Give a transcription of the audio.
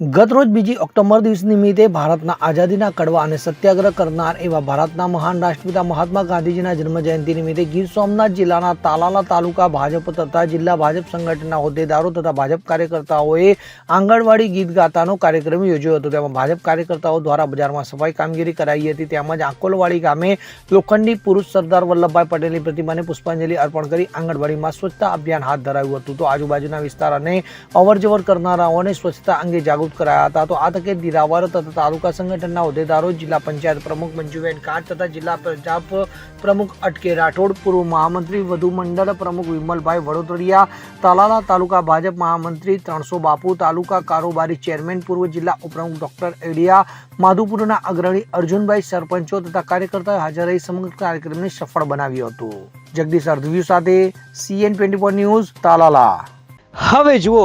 ગતરોજ બીજી ઓક્ટોબર દિવસ નિમિત્તે ભારતના આઝાદીના કડવા અને સત્યાગ્રહ કરનાર એવા ભારતના મહાન રાષ્ટ્રપિતા મહાત્મા ગાંધીજીના જન્મજયંતિ નિમિત્તે ગીર સોમનાથ જિલ્લાના તાલાલા તાલુકા ભાજપ તથા જિલ્લા ભાજપ સંગઠનના હોદ્દેદારો તથા ભાજપ કાર્યકર્તાઓએ આંગણવાડી ગીત ગાતાનો કાર્યક્રમ યોજ્યો હતો. તેમાં ભાજપ કાર્યકર્તાઓ દ્વારા બજારમાં સફાઈ કામગીરી કરાઈ હતી. તેમજ આંકોલવાડી ગામે લોખંડી પુરુષ સરદાર વલ્લભભાઈ પટેલની પ્રતિમાને પુષ્પાંજલિ અર્પણ કરી આંગણવાડીમાં સ્વચ્છતા અભિયાન હાથ ધરાયું હતું. તો આજુબાજુના વિસ્તાર અને અવરજવર કરનારાઓને સ્વચ્છતા અંગે જાગૃત કરાયા હતા. તો આ તકે દિરાવર તથા તાલુકા સંગઠનના હોદ્દેદારો, જિલ્લા પંચાયત પ્રમુખ મંજુબેન કાટ તથા જિલ્લા પ્રજાપ પ્રમુખ અટકે રાઠોડ, પૂર્વ મહામંત્રી વધુ મંડળ પ્રમુખ વિમલભાઈ વડોદરિયા, તાલાલા તાલુકા ભાજપ મહામંત્રી ત્રણસો બાપુ, તાલુકા કારોબારી ચેરમેન, પૂર્વ જિલ્લા ઉપપ્રમુખ ડોક્ટર એડિયા, માધુપુરના અગ્રણી અર્જુનભાઈ સરપંચો તથા કાર્યકર્તાઓ હાજર રહી સમગ્ર કાર્યક્રમને સફળ બનાવ્યું હતું. જગદીશ અર્ધવ્યુ સાથે સીએન ટ્વેન્ટી ન્યૂઝ, તાલાલા. હવે જુઓ